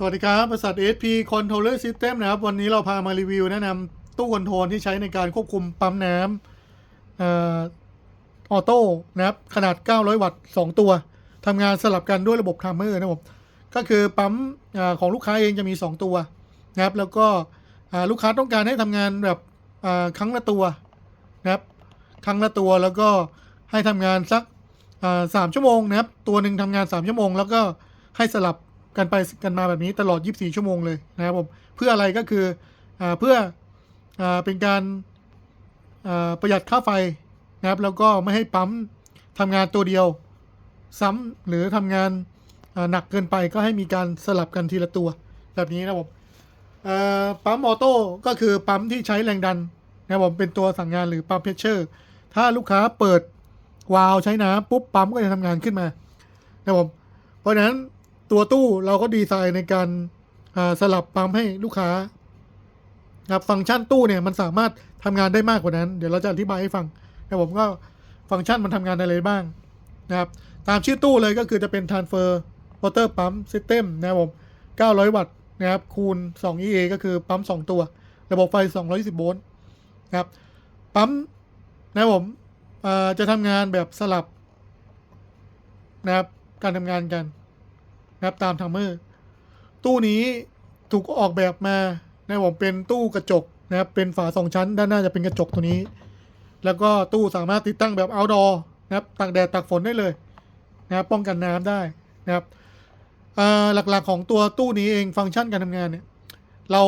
สวัสดีครับ บริษัท SP Controller System นะครับ วันนี้เราพามารีวิวแนะนำตู้คอนโทรลที่ใช้ในการควบคุมปั๊มน้ำออโต้นะครับ ขนาด 900 วัตต์ 2 ตัวทำงานสลับกันด้วยระบบไทมเมอร์นะครับ ก็คือปั๊มอของลูกค้าเองจะมี 2 ตัวนะครับ แล้วก็ลูกค้าต้องการให้ทำงานแบบครั้งละตัวนะครับ ครั้งละตัวแล้วก็ให้ทำงานสักสามชั่วโมงนะครับ ตัวหนึ่งทำงาน 3 ชั่วโมง แล้วก็ให้สลับ กันไปกันมาแบบนี้ตลอด 24 ชั่วโมงเลยนะครับผมเพื่ออะไรก็คืออเพื่ออเป็นการประหยัดค่าไฟนะครับแล้วก็ไม่ให้ปั๊มทำงานตัวเดียวซ้ำหรือทำงานหนักเกินไปก็ให้มีการสลับกันทีละตัว แบบนี้นะครับผมปั๊มออโต้ก็คือปั๊มที่ใช้แรงดันนะครับผมเป็นตัวสั่งงานหรือปั๊มเพชเชอร์ ถ้าลูกค้าเปิดวาล์วใช้น้ำปุ๊บปั๊มก็จะทำงานขึ้นมานะครับผมเพราะฉะนั้น ตัวตู้เราก็ดีไซน์ในการสลับปั๊มให้ลูกค้านะครับฟังก์ชันตู้เนี่ยมันสามารถทำงานได้มากกว่านั้น เดี๋ยวเราจะอธิบายให้ฟังนะครับผมก็ฟังก์ชันมันทำงานอะไรบ้างนะครับตามชื่อตู้เลยก็คือจะเป็น transfer water pump system นะครับผม 900 วัตต์นะครับคูณ 2 EA ก็คือปั๊ม 2 ตัว ระบบไฟ 220 โวลต์นะครับปั๊มนะครับผมจะทำงานแบบสลับนะครับการทำงานกัน นะครับตามทัมเมอร์ ตู้นี้ถูกออกแบบมานะครับผมเป็นตู้กระจกนะครับเป็นฝาสองชั้น ด้านหน้าจะเป็นกระจกตัวนี้ แล้วก็ตู้สามารถติดตั้งแบบ outdoor นะครับตากแดดตากฝนได้เลยนะครับป้องกันน้ำได้นะครับอ่อหลักๆของตัวตู้นี้เองฟังก์ชันการทำงานเนี่ยเรา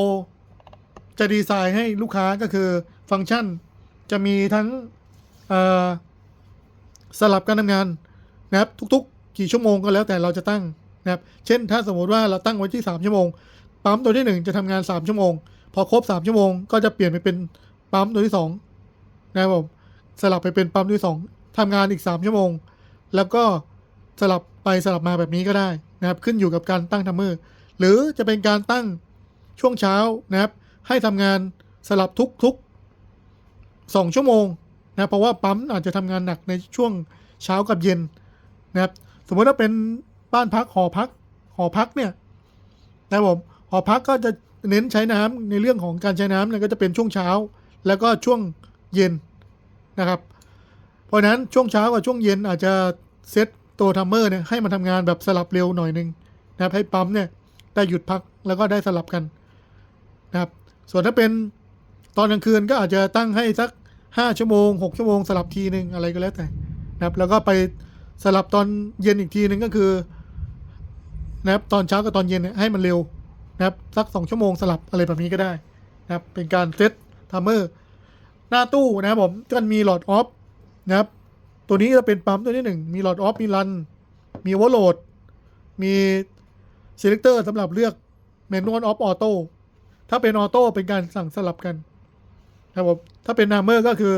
จะดีไซน์ให้ลูกค้าก็คือฟังก์ชันจะมีทั้งอ่อสลับการทำงานนะครับทุกๆ กี่ชั่วโมงก็แล้วแต่เราจะตั้ง นะครับเช่นถ้าสมมติว่าเราตั้งไว้ที่ 3 ชั่วโมง ปั๊มตัวที่ 1 จะทำงาน 3 ชั่วโมง พอครบ 3 ชั่วโมง ก็จะเปลี่ยนไปเป็นปั๊มตัวที่2นะครับผมสลับไปเป็นปั๊มตัวที่2ทำงานอีก 3 ชั่วโมง แล้วก็สลับไปสลับมาแบบนี้ก็ได้นะครับขึ้นอยู่กับการตั้งทัมเมอร์หรือจะเป็นการตั้งช่วงเช้านะครับให้ทำงานสลับทุกทุกสองชั่วโมงนะเพราะว่าปั๊มอาจจะทำงานหนักในช่วงเช้ากับเย็นนะครับสมมติว่าเป็น บ้านพักหอพักหอพักเนี่ยนะครับผมหอพักก็จะเน้นใช้น้ำในเรื่องของการใช้น้ำเนี่ยก็จะเป็นช่วงเช้า แล้วก็ช่วงเย็นนะครับ เพราะฉะนั้นช่วงเช้ากับช่วงเย็นอาจจะเซตตัวทัมเมอร์เนี่ยให้มันทำงานแบบสลับเร็วหน่อยหนึงนะครับให้ปั๊มเนี่ยได้หยุดพักแล้วก็ได้สลับกันนะครับส่วนถ้าเป็นตอนกลางคืนก็อาจจะตั้งให้สัก 5 ชั่วโมง 6 ชั่วโมงสลับทีหนึ่งอะไรก็แล้วแต่นะครับแล้วก็ไปสลับตอนเย็นอีกทีหนึ่งก็คือ นะครับตอนเช้ากับตอนเย็นเนี่ยให้มันเร็วนะครับสัก 2 ชั่วโมงสลับอะไรแบบนี้ก็ได้นะครับเป็นการเซตทัมเมอร์หน้าตู้นะครับผมก็มีหลอดออฟนะครับตัวนี้จะเป็นปั๊มตัวที่หนึ่งมีหลอดออฟมีรัน มีโวลโหลด มีเซเล c เตอร์สำหรับเลือกเมนูออฟออโต้ถ้าเป็นออโต้เป็นการสั่งสลับกันนะครับผมถ้าเป็นนามเมอร์ก็คือ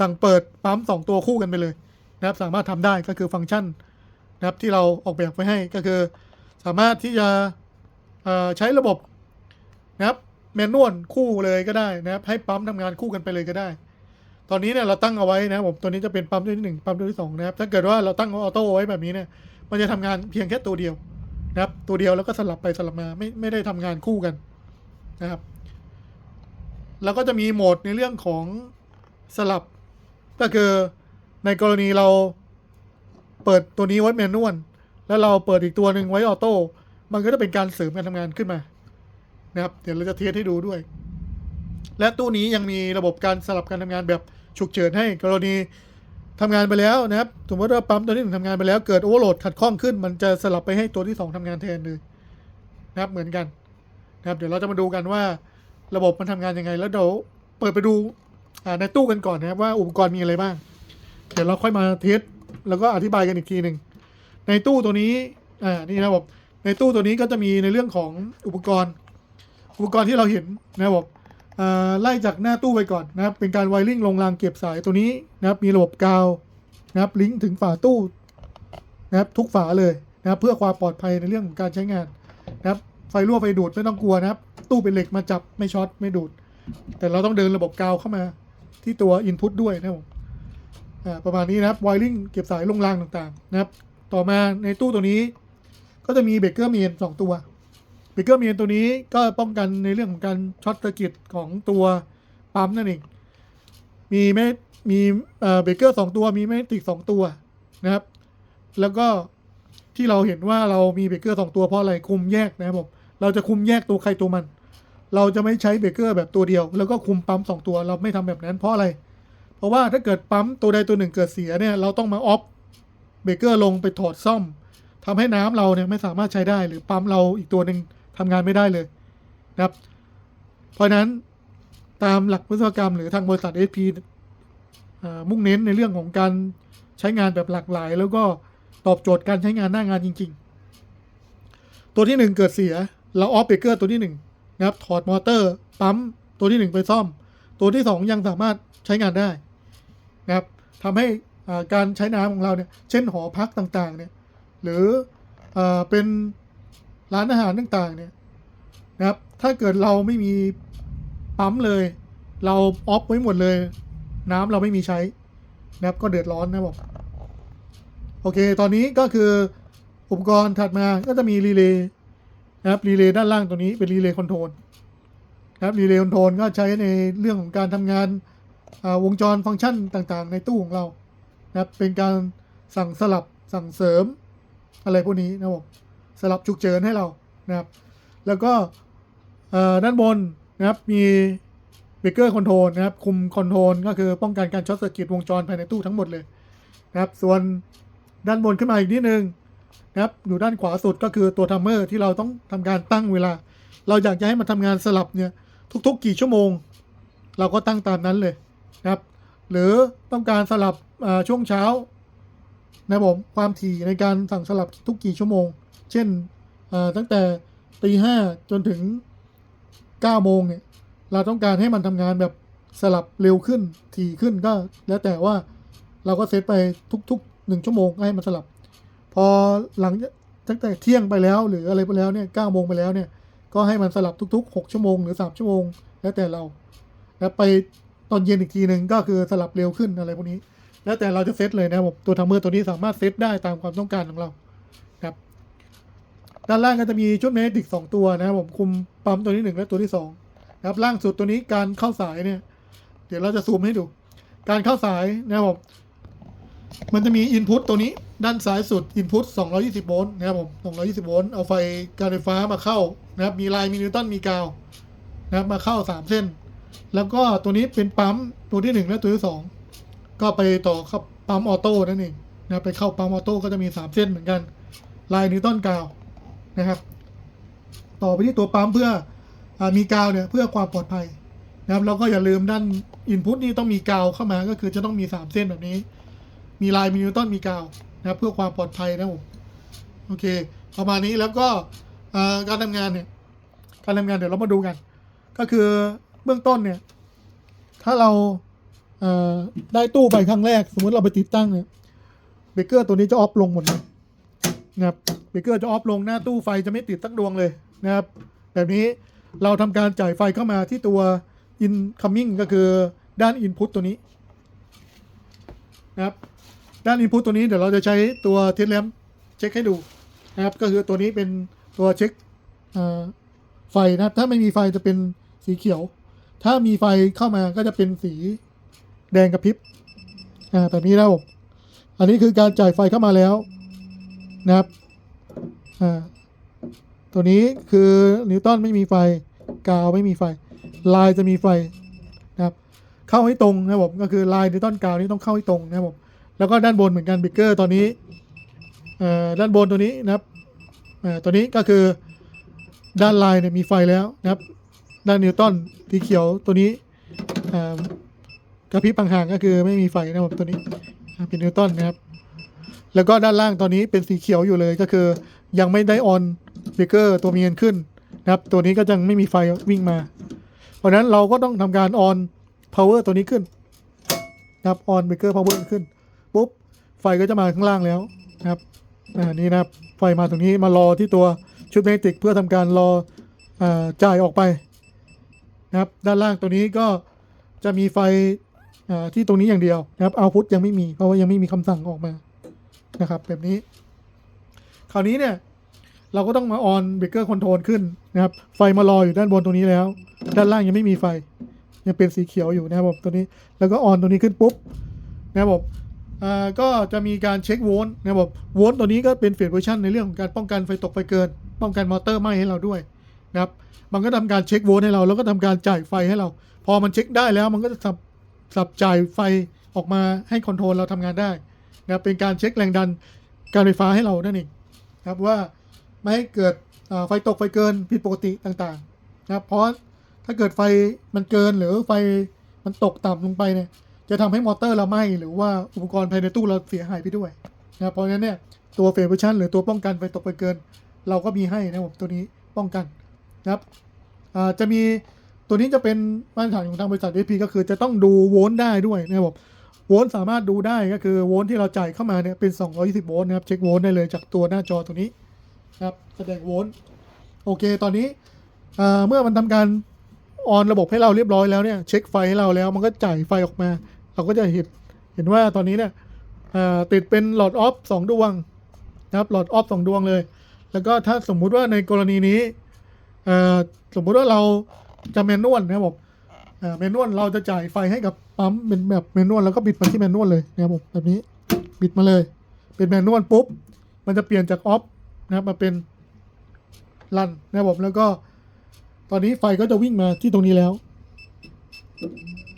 สั่งเปิดปั๊มสองตัวคู่กันไปเลยนะครับสามารถทำได้ก็คือฟังก์ชันนะครับที่เราออกแบบไว้ให้ก็คือ สามารถที่จะใช้ระบบนะครับแมนนวลคู่เลยก็ได้นะครับ ให้ปั๊มทำงานคู่กันไปเลยก็ได้ ตอนนี้เนี่ยเราตั้งเอาไว้นะครับผมตัวนี้จะเป็นปั๊มตัวที่หนึ่งปั๊มตัวที่สองนะครับ ถ้าเกิดว่าเราตั้งออโต้ไว้แบบนี้เนี่ย มันจะทำงานเพียงแค่ตัวเดียวนะครับ ตัวเดียวแล้วก็สลับไปสลับมาไม่ไม่ได้ทำงานคู่กันนะครับ แล้วก็จะมีโหมดในเรื่องของสลับ ก็คือในกรณีเราเปิดตัวนี้ไว้แมนนวล แล้วเราเปิดอีกตัวหนึ่งไว้ออโต้ มันก็จะเป็นการเสริมการทำงานขึ้นมา นะครับ เดี๋ยวเราจะเทสให้ดูด้วย และตู้นี้ยังมีระบบการสลับการทำงานแบบฉุกเฉินให้กรณีทำงานไปแล้วนะครับ สมมติว่าปั๊มตัวที่หนึ่งทำงานไปแล้วเกิดโอเวอร์โหลดขัดข้องขึ้น มันจะสลับไปให้ตัวที่สองทำงานแทนเลยนะครับ เหมือนกันนะครับ เดี๋ยวเราจะมาดูกันว่าระบบมันทำงานยังไง แล้วเดี๋ยวเปิดไปดูในตู้กันก่อนนะครับว่าอุปกรณ์มีอะไรบ้าง เดี๋ยวเราค่อยมาเทสแล้วก็อธิบายกันอีกทีหนึ่ง ในตู้ตัวนี้อ่านี่นะครับผมในตู้ตัวนี้ก็จะมีในเรื่องของอุปกรณ์ อุปกรณ์ที่เราเห็นนะครับผมอ่าไล่จากหน้าตู้ไปก่อนนะครับ เป็นการไวริ่งลงรางเก็บสายตัวนี้นะครับ มีระบบกาวนะครับ ลิงก์ถึงฝาตู้นะครับ ทุกฝาเลยนะครับ เพื่อความปลอดภัยในเรื่องของการใช้งานนะครับ ไฟรั่วไฟดูดไม่ต้องกลัวนะครับ ตู้เป็นเหล็กมาจับไม่ช็อตไม่ดูด แต่เราต้องเดินระบบกาวเข้ามาที่ตัว Input ด้วยนะครับอ่าประมาณนี้นะครับไวริ่งเก็บสายลงรางต่างๆ นะครับ ต่อมาในตู้ตัวนี้ก็จะมีเบรกเกอร์เมนสองตัวเบเบเกอร์เมียนตัวนี้ก็ป้องกันในเรื่องของการช็อตเซอร์กิตของตัวปั๊มนั่นเอง มีแม่มีเอ่อเบเกอร์สองตัวมีแมกติกสองตัวนะครับ แล้วก็ที่เราเห็นว่าเรามีเบเกอร์สองตัวเพราะอะไรคุมแยกนะครับผมเราจะคุมแยกตัวใครตัวมัน เราจะไม่ใช้เบเกอร์แบบตัวเดียว แล้วก็คุมปั๊มสองตัวเราไม่ทำแบบนั้นเพราะอะไร เพราะว่าถ้าเกิดปั๊มตัวใดตัวหนึ่งเกิดเสียเนี่ยเราต้องมาออฟ เบเกอร์ลงไปถอดซ่อมทำให้น้ำเราเนี่ยไม่สามารถใช้ได้ หรือปั๊มเราอีกตัวหนึ่งทำงานไม่ได้เลยนะครับ เพราะฉะนั้นตามหลักวิศวกรรมหรือทางบริษัท SP อ่ามุ่งเน้นในเรื่องของการใช้งานแบบหลากหลาย แล้วก็ตอบโจทย์การใช้งานหน้างานจริง ๆ ตัวที่หนึ่งเกิดเสียเราออฟเบรกเกอร์ตัวที่หนึ่งนะครับถอดมอเตอร์ปั๊มตัวที่หนึ่งไปซ่อม ตัวที่สองยังสามารถใช้งานได้นะครับทำให้ การใช้น้ำของเราเนี่ยเช่นหอพักต่างๆเนี่ยหรืออเป็นร้านอาหารต่างๆเนี่ยนะครับถ้าเกิดเราไม่มีปั๊มเลย เราออฟไว้หมดเลย น้ำเราไม่มีใช้นะครับก็เดือดร้อนนะบอกโอเค ตอนนี้ก็คืออุปกรณ์ถัดมาก็จะมีรีเลย์นะครับรีเลย์ด้านล่างตัวนี้เป็นรีเลย์คอนโทรลนะครับรีเลย์คอนโทรลก็ใช้ในเรื่องของการทำงานวงจรฟังก์ชันต่างๆ ในตู้ของเรา นะครับเป็นการสั่งสลับสั่งเสริมอะไรพวกนี้นะครับผมสลับฉุกเฉินให้เรานะครับ แล้วก็ด้านบนนะครับมีเบรกเกอร์คอนโทรลนะครับ คุมคอนโทรลก็คือป้องกันการช็อตเซอร์กิตวงจรภายในตู้ทั้งหมดเลยนะครับ ส่วนด้านบนขึ้นมาอีกนิดนึงนะครับอยู่ด้านขวาสุดก็คือตัวทัมเมอร์ที่เราต้องทำการตั้งเวลา เราอยากจะให้มันทำงานสลับเนี่ยทุกๆ กี่ชั่วโมง เราก็ตั้งตามนั้นเลยนะครับ หรือต้องการสลับ ช่วงเช้านะผมความถี่ในการสั่งสลับทุกกี่ชั่วโมง เช่นตั้งแต่ตีห้าจนถึงเก้าโมงเนี่ยเราต้องการให้มันทำงานแบบสลับเร็วขึ้นถี่ขึ้นก็แล้วแต่ว่าเราก็เซตไปทุกๆหนึ่งชั่วโมงให้มันสลับ พอหลังตั้งแต่เที่ยงไปแล้วหรืออะไรไปแล้วเนี่ยเก้าโมงไปแล้วเนี่ยก็ให้มันสลับทุกๆหกชั่วโมงหรือสามชั่วโมง แล้วแต่เรา แล้วไปตอนเย็นอีกทีหนึ่งก็คือสลับเร็วขึ้นอะไรพวกนี้ แล้วแต่เราจะเซตเลยนะครับผมตัวทัมเมอร์ตัวนี้สามารถเซตได้ตามความต้องการของเราครับด้านล่างก็จะมีชุดเมดิกสองตัวนะครับผมคุมปั๊มตัวที่หนึ่งและตัวที่สองนะครับล่างสุดตัวนี้การเข้าสายเนี่ย เดี๋ยวเราจะซูมให้ดู การเข้าสายนะครับผมมันจะมีอินพุตตัวนี้ด้านซ้ายสุดอินพุต220 โวลต์นะครับผม220 โวลต์เอาไฟการไฟฟ้ามาเข้านะครับมีลายมีนิวตันมีกาวนะครับมาเข้า 3 เส้น แล้วก็ตัวนี้เป็นปั๊มตัวที่ 1 และตัวที่ 2 ก็ไปต่อเข้าปั๊มออโต้นั่นเองนะไปเข้าปั๊มออโต้ก็จะมี 3 เส้นเหมือนกัน ลายนิวตันกาวนะครับ ต่อไปที่ตัวปั๊มเพื่ออมีกาวเนี่ยเพื่อความปลอดภัยนะครับแล้วก็อย่าลืมด้านอินพุตนี่ต้องมีกาวเข้ามาก็คือจะต้องมี 3 เส้นแบบนี้ มีลายมีนิวตันมีกาวนะครับเพื่อความปลอดภัยนะผมโอเคประมาณนี้แล้วก็การทำงานเนี่ยการทำงานเดี๋ยวเรามาดูกัน ก็คือเบื้องต้นเนี่ยถ้าเรา ได้ตู้ไปครั้งแรก สมมติเราไปติดตั้งเนี่ยเบเกอร์ตัวนี้จะออฟลงหมดเลยนะครับเบเกอร์จะออฟลงหน้าตู้ไฟจะไม่ติดตั้งดวงเลยนะครับ แบบนี้เราทำการจ่ายไฟเข้ามาที่ตัว incoming ก็คือด้าน input ตัวนี้นะครับด้าน input ตัวนี้เดี๋ยวเราจะใช้ตัวเทสแลมเช็คให้ดูนะครับก็คือตัวนี้เป็นตัวเช็คไฟนะครับถ้าไม่มีไฟจะเป็นสีเขียว ถ้ามีไฟเข้ามาก็จะเป็นสี แดงกระพริบอ่าแบบนี้แล้วอันนี้คือการจ่ายไฟเข้ามาแล้วนะครับอ่าตัวนี้คือนิวตันไม่มีไฟกาวไม่มีไฟ ลายจะมีไฟนะครับเข้าให้ตรงนะครับผมก็คือลายนิวตันกาวนี่ต้องเข้าให้ตรงนะครับผมแล้วก็ด้านบนเหมือนกันบิ๊กเกอร์ตอนนี้เอ่อด้านบนตัวนี้นะครับเอ่อตัวนี้ก็คือด้านลายเนี่ยมีไฟแล้วนะครับ ด้านนิวตันสีเขียวตัวนี้อ่อ กระพริบห่างๆก็คือไม่มีไฟนะครับตัวนี้เป็นนิวตันนะครับ แล้วก็ด้านล่างตอนนี้เป็นสีเขียวอยู่เลยก็คือ ยังไม่ได้ออนเบรกเกอร์ตัวเมียนขึ้นนะครับ ตัวนี้ก็ยังไม่มีไฟวิ่งมา เพราะนั้นเราก็ต้องทำการออน power ตัวนี้ขึ้นนะครับออนเบรกเกอร์ power ขึ้นปุ๊บไฟก็จะมาข้างล่างแล้วนะครับอ่านี่นะครับไฟมาตรงนี้มารอที่ตัวชุดเมติกเพื่อทำการรออาจ่ายออกไปนะครับ ด้านล่างตัวนี้ก็จะมีไฟ ที่ตรงนี้อย่างเดียวนะครับเอาพุทยังไม่มีเพราะว่ายังไม่มีคำสั่งออกมานะครับ แบบนี้ คราวนี้เนี่ย เราก็ต้องมาออนเบรกเกอร์คอนโทรลขึ้นนะครับ ไฟมารออยู่ด้านบนตรงนี้แล้ว ด้านล่างยังไม่มีไฟ ยังเป็นสีเขียวอยู่นะครับผมตัวนี้แล้วก็ออนตัวนี้ขึ้นปุ๊บนะครับผมก็จะมีการเช็คโวลต์นะครับผมโวลต์ตัวนี้ก็เป็นเฟสเวอร์ชันในเรื่องของการป้องกันไฟตกไฟเกิน ป้องกันมอเตอร์ไหม้ให้เราด้วยนะครับ มันก็ทำการเช็คโวลต์ให้เราแล้วก็ทำการจ่ายไฟให้เรา พอมันเช็คได้แล้วมันก็จะ สับจ่ายไฟออกมาให้คอนโทรลเราทำงานได้นะครับเป็นการเช็คแรงดันการไฟฟ้าให้เรานั่นเองนะครับว่าไม่ให้เกิดไฟตกไฟเกินผิดปกติต่างๆนะครับเพราะถ้าเกิดไฟมันเกินหรือไฟมันตกต่ำลงไปเนี่ยจะทำให้มอเตอร์เราไหม้หรือว่าอุปกรณ์ภายในตู้เราเสียหายไปด้วยนะเพราะฉะนั้นเนี่ยตัวเฟรเวอร์ชันหรือตัวป้องกันไฟตกไฟเกิน เราก็มีให้นะครับผมตัวนี้ป้องกันนะครับจะมี ตัวนี้จะเป็นมาตรฐานของทางบริษัท SP ก็คือจะต้องดูโวลต์ได้ด้วยนะครับผมโวลต์สามารถดูได้ก็คือโวลต์ที่เราจ่ายเข้ามาเนี่ยเป็น 220 โวลต์นะครับเช็คโวลต์ได้เลยจากตัวหน้าจอตัวนี้นะครับแสดงโวลต์โอเค ตอนนี้เมื่อมันทำการออนระบบให้เราเรียบร้อยแล้วเนี่ยเช็คไฟให้เราแล้วมันก็จ่ายไฟออกมา เราก็จะเห็นเห็นว่าตอนนี้เนี่ยติดเป็นหลอดออฟสองดวงนะครับหลอดออฟสองดวงเลย แล้วก็ถ้าสมมุติว่าในกรณีนี้สมมุติว่าเรา จะแมนนวลนะครับผมแมนนวลเราจะจ่ายไฟให้กับปั๊มเป็นแบบแมนนวลแล้วก็บิดมาที่แมนนวลเลยนะครับผมแบบนี้บิดมาเลย เป็นแมนนวลปุ๊บ มันจะเปลี่ยนจากออฟนะครับมาเป็นรันนะครับผมแล้วก็ ตอนนี้ไฟก็จะวิ่งมาที่ตรงนี้แล้ว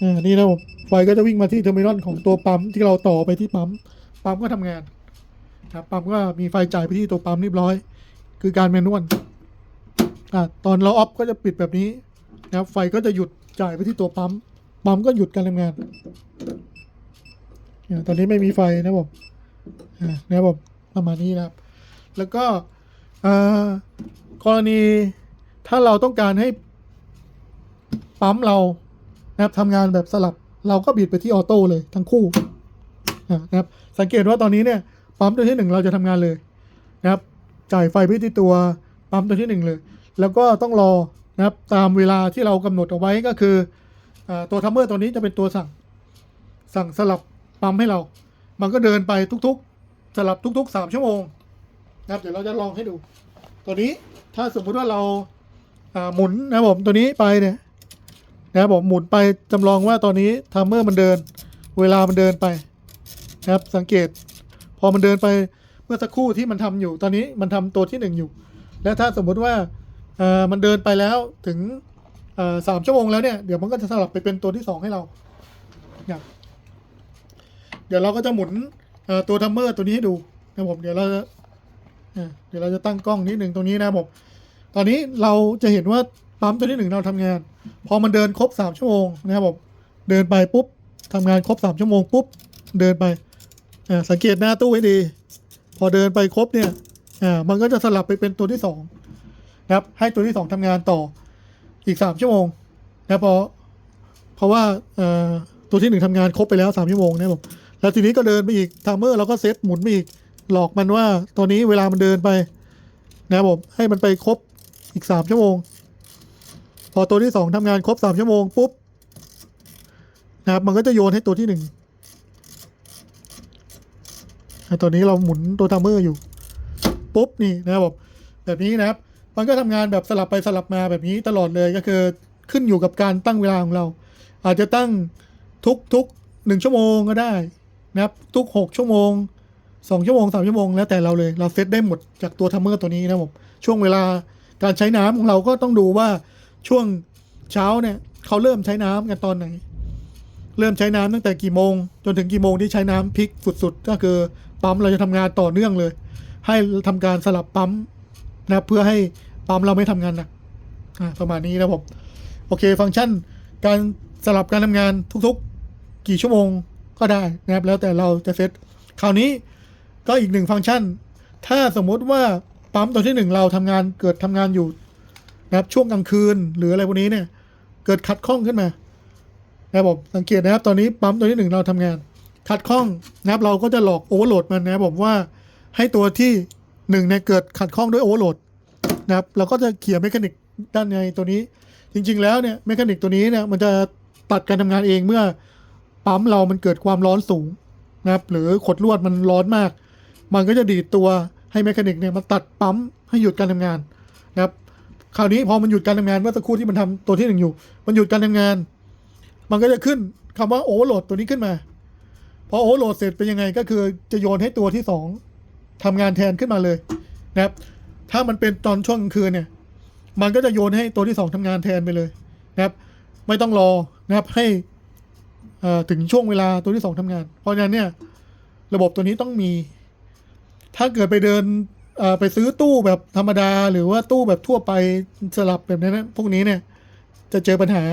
อ่านี่นะครับผมไฟก็จะวิ่งมาที่เทอร์มินอลของตัวปั๊มที่เราต่อไปที่ปั๊มปั๊มก็ทำงานนะครับปั๊มก็มีไฟจ่ายไปที่ตัวปั๊มเรียบร้อย คือการแมนนวลอะตอนเราออฟก็จะปิดแบบนี้ นะครับ ไฟก็จะหยุดจ่ายไปที่ตัวปั๊ม ปั๊มก็หยุดการทำงานตอนนี้ไม่มีไฟนะครับผมนะครับผมประมาณนี้นะครับ แล้วก็กรณีถ้าเราต้องการให้ปั๊มเรานะครับทำงานแบบสลับ เราก็บิดไปที่ออโต้เลยทั้งคู่นะครับ สังเกตว่าตอนนี้เนี่ยปั๊มตัวที่หนึ่งเราจะทำงานเลยนะครับ จ่ายไฟไปที่ตัวปั๊มตัวที่หนึ่งเลย แล้วก็ต้องรอ นะครับตามเวลาที่เรากำหนดเอาไว้ก็คืออตัวทัมเมอร์ตัวนี้จะเป็นตัวสั่งสั่งสลับปั๊มให้เรา มันก็เดินไปทุกๆ สลับทุกๆสามชั่วโมงนะครับเดี๋ยวเราจะลองให้ดู ตัวนี้ถ้าสมมุติว่าเราหมุนนะครับผมตัวนี้ไปเนี่ยนะครับผมหมุนไปจำลองว่าตอนนี้ทัมเมอร์มันเดิน เวลามันเดินไปนะครับสังเกต พอมันเดินไปเมื่อสักครู่ที่มันทำอยู่ ตอนนี้มันทำตัวที่หนึ่งอยู่ แล้วถ้าสมมุติว่า เออมันเดินไปแล้วถึงเออสามชั่วโมงแล้วเนี่ยเดี๋ยวมันก็จะสลับไปเป็นตัวที่สองให้เราเนี่ยเดี๋ยวเราก็จะหมุนเออตัวทัมเมอร์ตัวนี้ให้ดูนะครับผมเดี๋ยวเราจะเดี๋ยวเราจะตั้งกล้องนิดหนึ่งตรงนี้นะครับผมตอนนี้เราจะเห็นว่าปั๊มตัวที่หนึ่งเราทำงาน พอมันเดินครบสามชั่วโมงนะครับผมเดินไปปุ๊บทำงานครบสามชั่วโมงปุ๊บเดินไปสังเกตหน้าตู้ให้ดี พอเดินไปครบเนี่ยมันก็จะสลับไปเป็นตัวที่สอง นะครับให้ตัวที่สองทำงานต่ออีกสามชั่วโมงนะเพราะเพราะว่าตัวที่หนึ่งทำงานครบไปแล้วสามชั่วโมงนะครับผมแล้วทีนี้ก็เดินไปอีกไทม์เมอร์เราก็เซตหมุนไปอีกหลอกมันว่าตัวนี้เวลามันเดินไปนะครับผมให้มันไปครบอีกสามชั่วโมง พอตัวที่สองทำงานครบสามชั่วโมงปุ๊บนะครับมันก็จะโยนให้ตัวที่หนึ่งตอนนี้เราหมุนตัวทัมเมอร์อยู่ ปุ๊บ นี่นะครับแบบนี้นะครับ มันก็ทำงานแบบสลับไปสลับมาแบบนี้ตลอดเลยก็คือขึ้นอยู่กับการตั้งเวลาของเรา อาจจะตั้งทุกทุกหนึ่งชั่วโมงก็ได้นะครับ ทุกหกชั่วโมงสองชั่วโมงสามชั่วโมงแล้วแต่เราเลยเราเซตได้หมดจากตัวทัมเมอร์ตัวนี้นะครับผมช่วงเวลาการใช้น้ำของเราก็ต้องดูว่าช่วงเช้าเนี่ยเขาเริ่มใช้น้ำกันตอนไหน เริ่มใช้น้ำตั้งแต่กี่โมง จนถึงกี่โมงที่ใช้น้ำพีคสุดๆ ก็คือปั๊มเราจะทำงานต่อเนื่องเลย ให้ทำการสลับปั๊มนะเพื่อให้ ปั๊มเราไม่ทำงานนักอ่าประมาณนี้นะผมโอเค ฟังก์ชันการสลับการทำงานทุกๆ กี่ชั่วโมงก็ได้นะครับ แล้วแต่เราจะเซตคราวนี้ก็อีกหนึ่งฟังก์ชัน ถ้าสมมุติว่าปั๊มตัวที่หนึ่งเราทำงานเกิดทำงานอยู่นะครับช่วงกลางคืนหรืออะไรพวกนี้เนี่ย เกิดขัดข้องขึ้นมานะครับผมสังเกตนะครับ ตอนนี้ปั๊มตัวที่หนึ่งเราทำงาน ขัดข้องนะครับเราก็จะหลอกโอเวอร์โหลดมันนะครับผมว่าให้ตัวที่หนึ่งเนี่ยเกิดขัดข้องด้วยโอเวอร์โหลด นะครับเราก็จะเขี่ยร์เมคานิกด้านในตัวนี้ จริง ๆ แล้วเนี่ยเมคานิกตัวนี้เนี่ยมันจะตัดการทำงานเองเมื่อปั๊มเรามันเกิดความร้อนสูงนะครับหรือขดลวดมันร้อนมาก มันก็จะดีดตัวให้แมคานิกเนี่ยมันตัดปั๊มให้หยุดการทำงานนะครับคราวนี้พอมันหยุดการทำงานเมื่อสักครู่ที่มันทำตัวที่หนึ่งอยู่ มันหยุดการทำงาน มันก็จะขึ้นคำว่าโอเวอร์โหลดตัวนี้ขึ้นมาพอโอเวอร์โหลดเสร็จเป็นยังไงก็คือจะโยนให้ตัวที่สองทำงานแทนขึ้นมาเลยนะครับ ถ้ามันเป็นตอนช่วงกลางคืนเนี่ย มันก็จะโยนให้ตัวที่สองทำงานแทนไปเลยนะครับ ไม่ต้องรอนะครับให้อ่อถึงช่วงเวลาตัวที่สองทำงาน เพราะฉะนั้นเนี่ย ระบบตัวนี้ต้องมี ถ้าเกิดไปเดินอ่อไปซื้อตู้แบบธรรมดา หรือว่าตู้แบบทั่วไปสลับแบบนั้นนะพวกนี้เนี่ยจะเจอปัญหา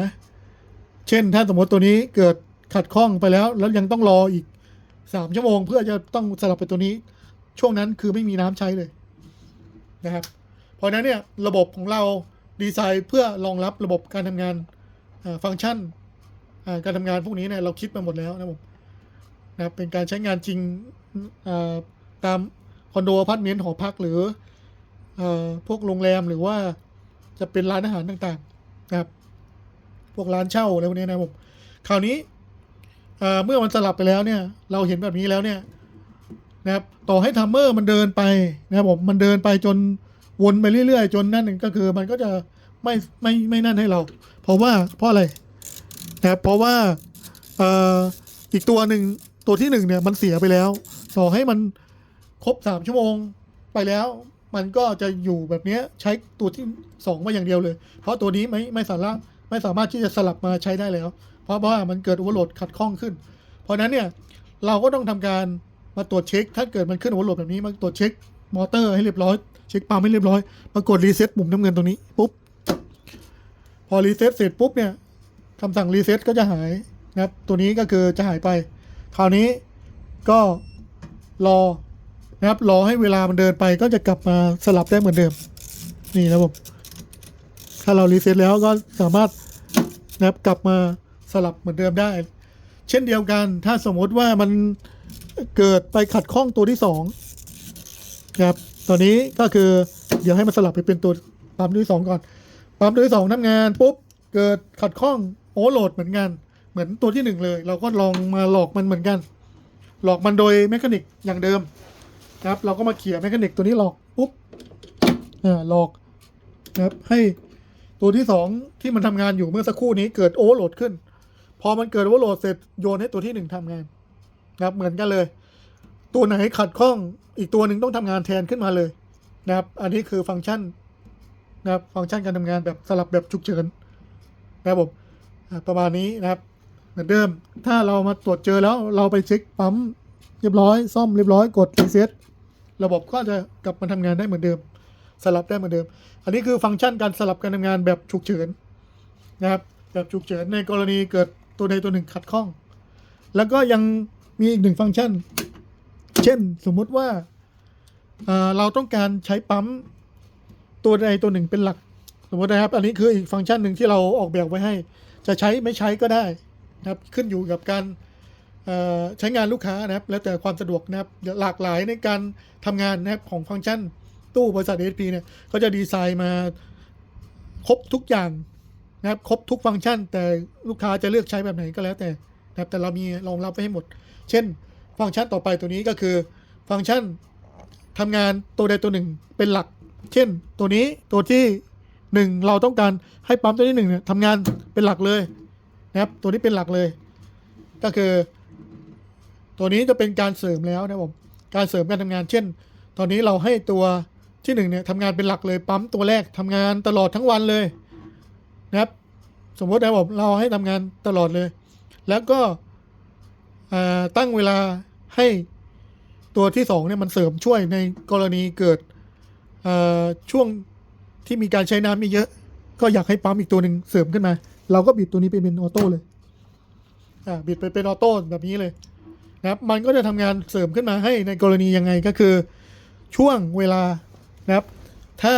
เช่น ถ้าสมมติตัวนี้เกิดขัดข้องไปแล้ว แล้วยังต้องรออีกสามชั่วโมง เพื่อจะต้องสลับไปตัวนี้ ช่วงนั้นคือไม่มีน้ำใช้เลย นะครับ เพราะนั้นเนี่ยระบบของเราดีไซน์เพื่อรองรับระบบการทำงานฟังก์ชันการทำงานพวกนี้เนี่ยเราคิดมาหมดแล้วนะครับผมนะเป็นการใช้งานจริงตามคอนโดอพาร์ตเมนต์หอพักหรืออพวกโรงแรมหรือว่าจะเป็นร้านอาหารต่างๆนะครับ พวกร้านเช่าอะไรพวกนี้นะครับผมคราวนี้เมื่อมันสลับไปแล้วเนี่ย เราเห็นแบบนี้แล้วเนี่ย นะครับต่อให้ทัมเมอร์มันเดินไปนะครับผมมันเดินไปจนวนไปเรื่อยๆ จนนั่นหนึ่งก็คือมันก็จะไม่ไม่ไม่นั่นให้เรา เพราะว่าเพราะอะไรนะครับเพราะว่าอ่ออีกตัวหนึ่งตัวที่หนึ่งเนี่ยมันเสียไปแล้ว ต่อให้มันครบสามชั่วโมงไปแล้ว มันก็จะอยู่แบบนี้ใช้ตัวที่สองมาอย่างเดียวเลย เพราะตัวนี้ไม่ไม่สามารถไม่สามารถที่จะสลับมาใช้ได้แล้ว เพราะว่ามันเกิดอเวอร์โหลดขัดข้องขึ้น เพราะฉะนั้นเนี่ยเราก็ต้องทำการ มาตรวจเช็ค ถ้าเกิดมันขึ้นโอเวโหลดแบบนี้มาตรวจเช็คมอเตอร์ให้เรียบร้อย เช็คปั๊มให้เรียบร้อยมากดรีเซ็ตปุ่มน้ำเงินตรงนี้ปุ๊บพอรีเซ็ตเสร็จปุ๊บเนี่ยคำสั่งรีเซ็ตก็จะหายนะครับ ตัวนี้ก็คือจะหายไป คราวนี้ก็รอนะครับรอให้เวลามันเดินไปก็จะกลับมาสลับได้เหมือนเดิม นี่นะครับผมถ้าเรารีเซ็ตแล้วก็สามารถนะครับกลับมาสลับเหมือนเดิมได้ เช่นเดียวกันถ้าสมมติว่ามัน เกิดไปขัดข้องตัวที่สองครับตอนนี้ก็คือเดี๋ยวให้มันสลับไปเป็นตัวปั๊มตัวที่สองก่อนปั๊มตัวที่สองทำงานปุ๊บเกิดขัดข้องโอเวอร์โหลดเหมือนกันเหมือนตัวที่หนึ่งเลย เราก็ลองมาหลอกมันเหมือนกัน หลอกมันโดยแมคานิกอย่างเดิมครับ เราก็มาเขี่ยแมคานิกตัวนี้หลอกปุ๊บอ่าหลอกครับให้ตัวที่สองที่มันทำงานอยู่เมื่อสักครู่นี้เกิดโอเวอร์โหลดขึ้น พอมันเกิดโอเวอร์โหลดเสร็จโยนให้ตัวที่หนึ่งทำงาน นะครับเหมือนกันเลย ตัวไหนขัดข้องอีกตัวหนึ่งต้องทำงานแทนขึ้นมาเลยนะครับ อันนี้คือฟังก์ชันนะครับฟังก์ชันการทำงานแบบสลับแบบฉุกเฉินนะครับผมประมาณนี้นะครับเหมือนเดิมถ้าเรามาตรวจเจอแล้วเราไปเช็คปั๊มเรียบร้อยซ่อมเรียบร้อยกดรีเซ็ตระบบก็จะกลับมาทำงานได้เหมือนเดิม สลับได้เหมือนเดิม อันนี้คือฟังก์ชันการสลับการทำงานแบบฉุกเฉินนะครับแบบฉุกเฉินในกรณีเกิดตัวใดตัวหนึ่งขัดข้อง แล้วก็ยัง มีอีกหนึ่งฟังก์ชัน เช่นสมมุติว่าเราต้องการใช้ปั๊มตัวใดตัวหนึ่งเป็นหลัก สมมตินะครับ อันนี้คืออีกฟังก์ชันหนึ่งที่เราออกแบบไว้ให้ จะใช้ไม่ใช้ก็ได้นะครับขึ้นอยู่กับการใช้งานลูกค้านะครับ แล้วแต่ความสะดวกนะครับหลากหลายในการทำงานนะครับของฟังก์ชันตู้บริษัท SP เนี่ยก็จะดีไซน์มาครบทุกอย่างนะครับครบทุกฟังก์ชัน แต่ลูกค้าจะเลือกใช้แบบไหนก็แล้วแต่ นะครับแต่เรามีรองรับไว้ให้หมด เช่น ฟังก์ชันต่อไปตัวนี้ก็คือ ฟังก์ชันทำงานตัวใดตัวหนึ่งเป็นหลัก เช่น ตัวนี้ตัวที่หนึ่งเราต้องการให้ปั๊มตัวที่หนึ่งเนี่ยทำงานเป็นหลักเลยนะครับตัวนี้เป็นหลักเลย ก็คือ ตัวนี้จะเป็นการเสริมแล้วนะผมการเสริมการทำงาน เช่น ตอนนี้เราให้ตัวที่หนึ่งเนี่ยทำงานเป็นหลักเลยปั๊มตัวแรกทำงานตลอดทั้งวันเลยนะครับสมมตินะผมเราให้ทำงานตลอดเลย แล้วก็ตั้งเวลาให้ตัวที่สองเนี่ยมันเสริมช่วยในกรณีเกิดช่วงที่มีการใช้น้ำไม่เยอะก็อยากให้ปั๊มอีกตัวหนึ่งเสริมขึ้นมา เราก็บิดตัวนี้ไปเป็นออโต้เลยอ่าบิดไปเป็นออโต้แบบนี้เลยนะครับมันก็จะทำงานเสริมขึ้นมาให้ในกรณียังไงก็คือช่วงเวลานะครับ ถ้า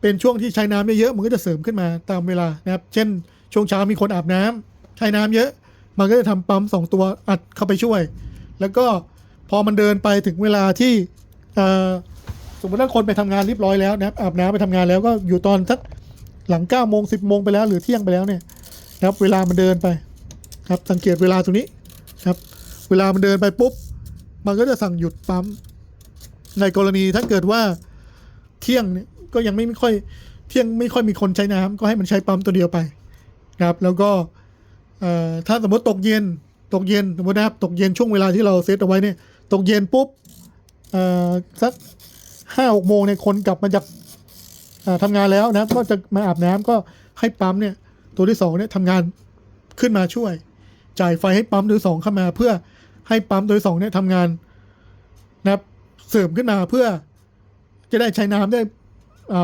เป็นช่วงที่ใช้น้ำเยอะๆมันก็จะเสริมขึ้นมาตามเวลานะครับ เช่น ช่วงเช้ามีคนอาบน้ำใช้น้ำเยอะ มันก็จะทำปั๊มสองตัวอัดเข้าไปช่วย แล้วก็พอมันเดินไปถึงเวลาที่เอ่อสมมติถ้าคนไปทำงานเรียบร้อยแล้วนะครับอาบน้ำไปทำงานแล้วก็อยู่ตอนสักหลัง9ก้าโมงสิบโมงไปแล้วหรือเที่ยงไปแล้วเนี่ยนะครับ เวลามันเดินไป ครับสังเกตเวลาตรงนี้ครับ เวลามันเดินไปปุ๊บ มันก็จะสั่งหยุดปั๊ม ในกรณีถ้าเกิดว่าเที่ยงเนี่ยก็ยังไม่ค่อยเที่ยงไม่ค่อยมีคนใช้น้ำก็ให้มันใช้ปั๊มตัวเดียวไปนะครับ แล้วก็ เอ่อถ้าสมมติตกเย็น ตกเย็นสมมตินะครับตกเย็นช่วงเวลาที่เราเซตเอาไว้เนี่ย ตกเย็นปุ๊บเอ่อสักห้าหกโมงเนี่ยคนกลับมาจากทำงานแล้วนะก็จะมาอาบน้ำก็ให้ปั๊มเนี่ย ตัวที่สองเนี่ยทำงานขึ้นมาช่วย จ่ายไฟให้ปั๊มตัวสองเข้ามา เพื่อให้ปั๊มตัวสองเนี่ยทำงานนะเสริมขึ้นมาเพื่อจะได้ใช้น้ำได้อ่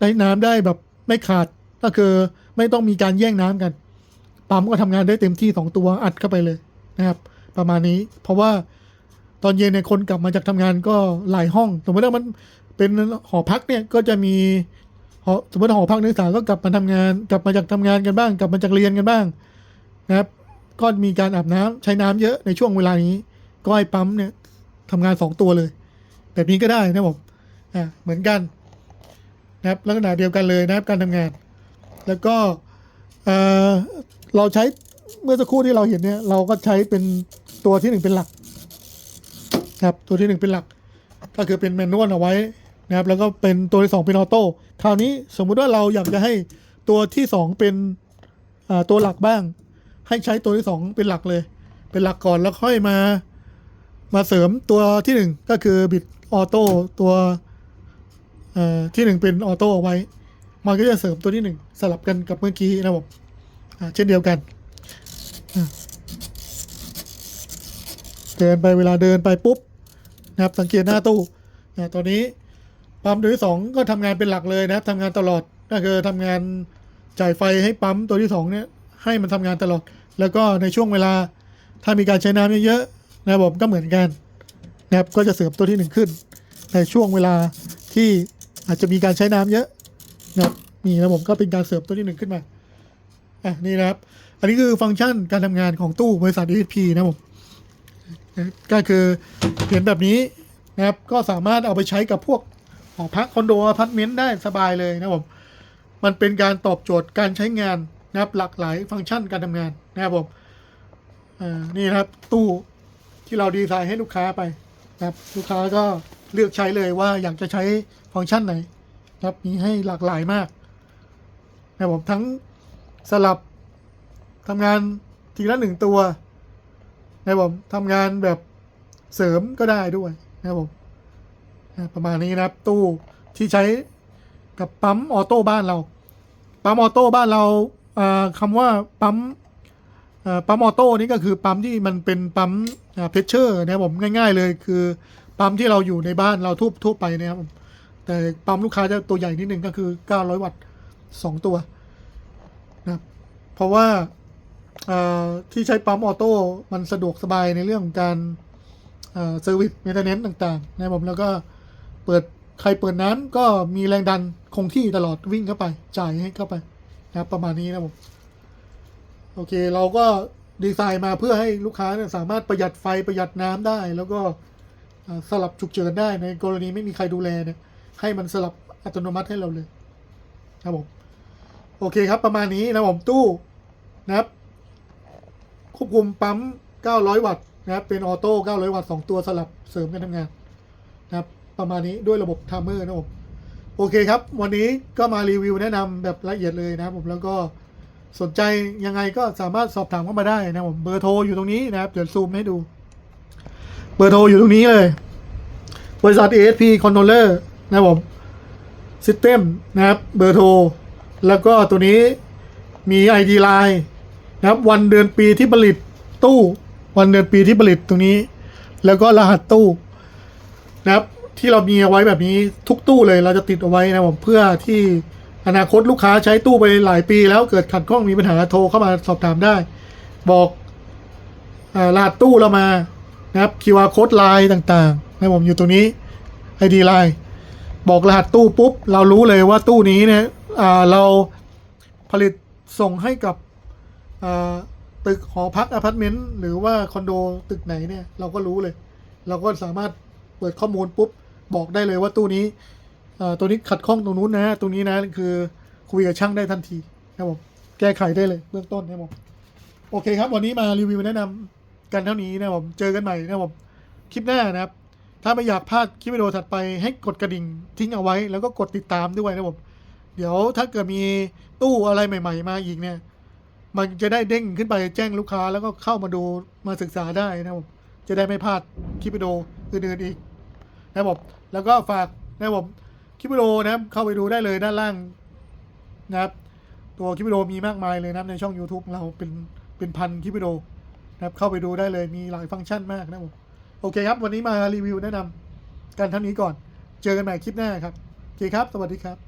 ได้น้ำได้แบบไม่ขาดก็คือไม่ต้องมีการแย่งน้ำกัน ปั๊มก็ทำงานได้เต็มที่สองตัวอัดเข้าไปเลยนะครับ ประมาณนี้ เพราะว่าตอนเย็นเนี่ยคนกลับมาจากทำงานก็หลายห้อง สมมติว่ามันเป็นหอพักเนี่ยก็จะมีหอสมมติหอพักนักศึกษาก็กลับมาทำงาน กลับมาจากทำงานกันบ้าง กลับมาจากเรียนกันบ้างนะครับก็มีการอาบน้ำใช้น้ำเยอะในช่วงเวลานี้ ก็ให้ปั๊มเนี่ยทำงานสองตัวเลย แบบนี้ก็ได้นะผมอ่าเหมือนกันนะครับลักษณะเดียวกันเลยนะครับการทำงาน แล้วก็ เราใช้เมื่อสักครู่ที่เราเห็นเนี่ยเราก็ใช้เป็นตัวที่หนึ่งเป็นหลักครับตัวที่หนึ่งเป็นหลัก ก็คือเป็นแมนนวลเอาไว้นะครับแล้วก็เป็นตัวที่สองเป็นออโต้คราวนี้สมมุติว่าเราอยากจะให้ตัวที่สองเป็นตัวหลักบ้าง ให้ใช้ตัวที่สองเป็นหลักเลย เป็นหลักก่อนแล้วค่อยมามาเสริมตัวที่หนึ่งก็คือบิดออโต้ตัวที่หนึ่งเป็นออโต้เอาไว้ มันก็จะเสริมตัวที่หนึ่งสลับกันกับเมื่อกี้นะครับ เช่นเดียวกัน เดินไปเวลาเดินไปปุ๊บนะครับสังเกตหน้าตู้อ่าตัวนี้ปั๊มตัวที่สองก็ทำงานเป็นหลักเลยนะครับทำงานตลอดก็คือทำงานจ่ายไฟให้ปั๊มตัวที่สองเนี่ยให้มันทำงานตลอด แล้วก็ในช่วงเวลาถ้ามีการใช้น้ำเยอะๆนะครับผมก็เหมือนกันนะครับก็จะเสริมตัวที่หนึ่งขึ้น ในช่วงเวลาที่อาจจะมีการใช้น้ำเยอะนะครับมีระบบก็เป็นการเสริมตัวที่หนึ่งขึ้นมา อะนี่นะครับ อันนี้คือฟังก์ชันการทำงานของตู้บริษัท ESP นะผมก็คือเห็นแบบนี้นะครับก็สามารถเอาไปใช้กับพวกหอพักคอนโดอพาร์ตเมนต์ได้สบายเลยนะผมมันเป็นการตอบโจทย์การใช้งานนะครับหลากหลายฟังก์ชันการทำงานนะครับผมอ่านี่นะครับตู้ที่เราดีไซน์ให้ลูกค้าไปนะครับลูกค้าก็เลือกใช้เลยว่าอยากจะใช้ฟังก์ชันไหนนะครับมีให้หลากหลายมากนะครับผมทั้ง สลับทำงานทีละหนึ่งตัวนะครับผมทำงานแบบเสริมก็ได้ด้วยนะครับผมประมาณนี้นะครับตู้ที่ใช้กับปั๊มออโต้บ้านเรา ปั๊มออโต้บ้านเราอ่าคำว่าปั๊มปั๊มออโต้นี่ก็คือปั๊มที่มันเป็นปั๊มเพชเชอร์นะครับผมง่าย ๆ เลยคือปั๊มที่เราอยู่ในบ้านเราทั่วทั่วไปนะครับแต่ปั๊มลูกค้าจะตัวใหญ่นิดนึงก็คือ 900 วัตต์2ตัว เพราะว่าที่ใช้ปั๊มออโต้มันสะดวกสบายในเรื่องของการเซอร์วิสเมนเทนเนนต์ต่างๆนะครับผมแล้วก็เปิดใครเปิดน้ำก็มีแรงดันคงที่ตลอดวิ่งเข้าไป จ่ายให้เข้าไปนะครับประมาณนี้นะผม โอเคเราก็ดีไซน์มาเพื่อให้ลูกค้าเนี่ยสามารถประหยัดไฟประหยัดน้ำได้ แล้วก็สลับฉุกเฉินได้ในกรณีไม่มีใครดูแลเนี่ยให้มันสลับอัตโนมัติให้เราเลยครับผม โอเคครับประมาณนี้นะผมตู้ นะครับควบคุมปั๊ม 900 วัตต์นะครับเป็นออโต้ 900 วัตต์ 2 ตัวสลับเสริมกันทำงานนะครับประมาณนี้ด้วยระบบไทม์เมอร์นะผมโอเคครับ วันนี้ก็มารีวิวแนะนำแบบละเอียดเลยนะครับผมแล้วก็สนใจยังไงก็สามารถสอบถามเข้ามาได้นะผมเบอร์โทรอยู่ตรงนี้นะครับ เดี๋ยวซูมให้ดู เบอร์โทรอยู่ตรงนี้เลย บริษัท ASP Controller นะครับผม System นะครับ เบอร์โทร แล้วก็ตัวนี้มี ID Line นะครับ วันเดือนปีที่ผลิตตู้ วันเดือนปีที่ผลิตตรงนี้ แล้วก็รหัสตู้นะครับที่เรามีเอาไว้แบบนี้ทุกตู้เลยเราจะติดเอาไว้นะผมเพื่อที่อนาคตลูกค้าใช้ตู้ไปหลายปีแล้วเกิดขัดข้องมีปัญหาโทรเข้ามาสอบถามได้ บอกอรหัสตู้เรามานะครับ QR code ไลน์ต่างๆนะผมอยู่ตรงนี้ ID ไลน์บอกรหัสตู้ปุ๊บ เรารู้เลยว่าตู้นี้เนี่ยเราผลิตส่งให้กับ ตึกหอพักอพาร์ตเมนต์หรือว่าคอนโดตึกไหนเนี่ยเราก็รู้เลย เราก็สามารถเปิดข้อมูลปุ๊บบอกได้เลยว่าตู้นี้ตัวนี้ขัดข้องตรงนู้นนะตรงนี้นะคือคุยกับช่างได้ทันทีนะครับผมแก้ไขได้เลยเบื้องต้นนะครับผมโอเคครับ วันนี้มารีวิวแนะนำกันเท่านี้นะครับผมเจอกันใหม่นะครับผมคลิปหน้านะครับ ถ้าไม่อยากพลาดคลิปวิดีโอถัดไปให้กดกระดิ่งทิ้งเอาไว้ แล้วก็กดติดตามด้วยนะครับผมเดี๋ยวถ้าเกิดมีตู้อะไรใหม่ ๆ มาอีกเนี่ย มันจะได้เด้งขึ้นไปแจ้งลูกค้าแล้วก็เข้ามาดูมาศึกษาได้นะครับ จะได้ไม่พลาดคลิปวิดีโออื่นๆอีกนะครับผมแล้วก็ฝากนะครับผมคลิปวิดีโอนะครับเข้าไปดูได้เลยด้านล่างนะครับ ตัวคลิปวิดีโอมีมากมายเลยนะในช่อง YouTube เราเป็นเป็นพันคลิปวิดีโอนะครับเข้าไปดูได้เลยมีหลายฟังก์ชันมากนะครับผมโอเคครับ วันนี้มารีวิวแนะนำกันเท่านี้ก่อน เจอกันใหม่คลิปหน้าครับโอเคครับ สวัสดีครับ